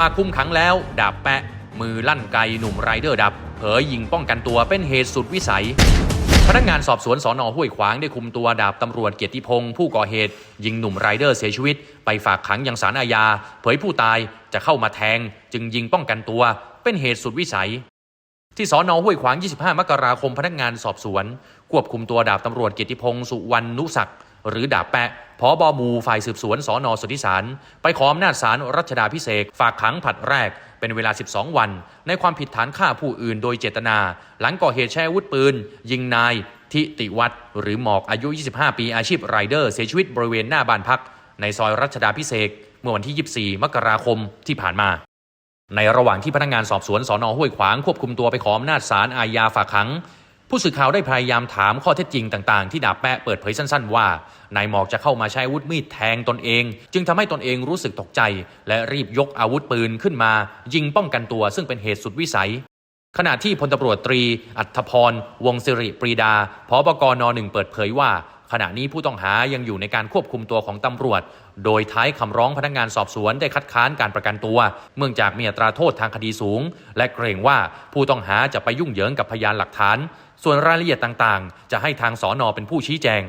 ปากคุมขังแล้วดาบแปะ มือลั่นไกหนุ่มไรเดอร์ดับ เผยยิงป้องกันตัวเป็นเหตุสุดวิสัย พนักงานสอบสวนสอนอห้วยขวางได้คุมตัวดาบตำรวจเกียรติพงศ์ผู้ก่อเหตุ ยิงหนุ่มไรเดอร์เสียชีวิต ไปฝากขังยังสารอาญา เผยผู้ตายจะเข้ามาแทง จึงยิงป้องกันตัว เป็นเหตุสุดวิสัยที่สอนอห้วยขวาง 25 มกราคม พนักงานสอบสวน ควบคุมตัวดาบตำรวจเกียรติพงศ์สุวรรณนุศักดิ์ หรือดาบแปะพอบอมูฝ่ายสืบสวนสอนอสุทธิสาร ไปขออำนาจศาลรัชดาพิเศษฝากขังผัดแรก เป็นเวลา 12 วัน ในความผิดฐานฆ่าผู้อื่นโดยเจตนา หลังก่อเหตุใช้อาวุธปืน ยิงนาย ทิติวัฒน์หรือหมอกอายุ 25 ปีอาชีพไรเดอร์ เสียชีวิตบริเวณหน้าบ้านพัก ในซอยรัชดาพิเศษเมื่อวันที่ 24 มกราคมที่ผ่านมาในระหว่างที่พนักงานสอบสวนสอนอห้วยขวางควบคุมตัวไปขออำนาจศาลอาญาฝากขัง ผู้สื่อข่าวได้พยายามถามข้อเท็จจริงต่างๆ ที่ดาบแปะเปิดเผยสั้น ๆ ว่านายหมอกจะเข้ามาใช้อาวุธมีดแทงตนเอง จึงทำให้ตนเองรู้สึกตกใจ และรีบยกอาวุธปืนขึ้นมา ยิงป้องกันตัวซึ่งเป็นเหตุสุดวิสัย ขณะที่พลตำรวจตรี อัธพร วงศิริปรีดาพบกนหนึ่งเปิดเผยว่า ขณะนี้ผู้ต้องหายังอยู่ในการควบคุมตัวของตำรวจ โดยท้ายคำร้องพนักงานสอบสวนได้คัดค้านการประกันตัวเนื่องจากมีอัตราโทษทางคดีสูง และเกรงว่าผู้ต้องหาจะไปยุ่งเหยิงกับพยานหลักฐาน ส่วนรายละเอียดต่างๆ จะให้ทางสอนอเป็นผู้ชี้แจง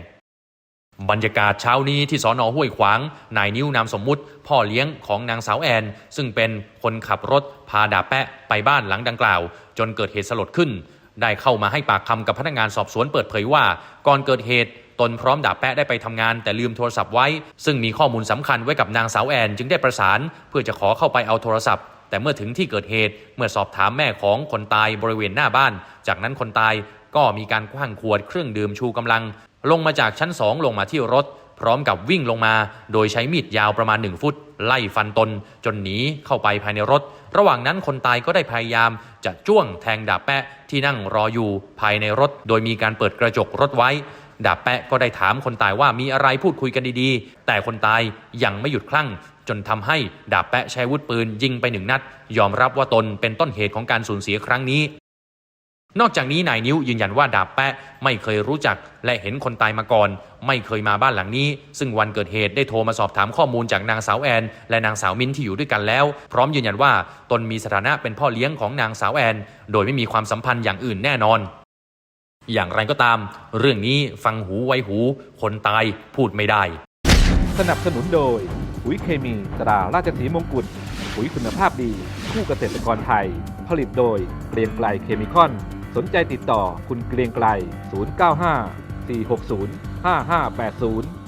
บรรยากาศเช้านี้ที่สอนอห้วยขวาง นายนิ้วนามสมมุติ พ่อเลี้ยงของนางสาวแอน ซึ่งเป็นคนขับรถพาดาบแปะไปบ้านหลังดังกล่าว จนเกิดเหตุสลดขึ้น ได้เข้ามาให้ปากคำกับพนักงานสอบสวนเปิดเผยว่า ก่อนเกิดเหตุ ตนพร้อมดาบแปะได้ไปทำงาน แต่ลืมโทรศัพท์ไว้ ซึ่งมีข้อมูลสำคัญไว้กับนางสาวแอนจึงได้ประสาน เพื่อจะขอเข้าไปเอาโทรศัพท์ แต่เมื่อถึงที่เกิดเหตุเมื่อสอบถามแม่ของคนตายบริเวณหน้าบ้าน จากนั้นคนตายก็มีการคว้างขวดเครื่องดื่มชูกำลัง ลงมาจากชั้นสองลงมาที่รถ พร้อมกับวิ่งลงมา โดยใช้มีดยาวประมาณ 1 ฟุต ไล่ฟันตน จนหนีเข้าไปภายในรถ ระหว่างนั้นคนตายก็ได้พยายาม จะจ้วงแทงดาบแปะที่นั่งรออยู่ภายในรถ โดยมีการเปิดกระจกรถไว้ ดาบแปะก็ได้ถามคนตายว่ามีอะไรพูดคุยกันดีๆ แต่คนตายยังไม่หยุดคลั่ง จนทำให้ดาบแปะใช้วุธปืนยิงไปหนึ่งนัด ยอมรับว่าตนเป็นต้นเหตุของการสูญเสียครั้งนี้ นอกจากนี้นายนิ้วยืนยันว่าดาบแปะไม่เคยรู้จักและเห็นคนตายมาก่อน ไม่เคยมาบ้านหลังนี้ ซึ่งวันเกิดเหตุได้โทรมาสอบถามข้อมูลจากนางสาวแอน และนางสาวมิ้นที่อยู่ด้วยกันแล้ว พร้อมยืนยันว่าตนมีสถานะเป็นพ่อเลี้ยงของนางสาวแอน โดยไม่มีความสัมพันธ์อย่างอื่นแน่นอน อย่างไรก็ตาม เรื่องนี้ฟังหูไวหู คนตายพูดไม่ได้ สนับสนุนโดยปุ๋ยเคมีตราราชสีมงกุฎปุ๋ยคุณภาพดี คู่เกษตรกรไทย ผลิตโดยเกรียงไกลเคมีคอน สนใจติดต่อคุณเกรียงไกล 095 460 5580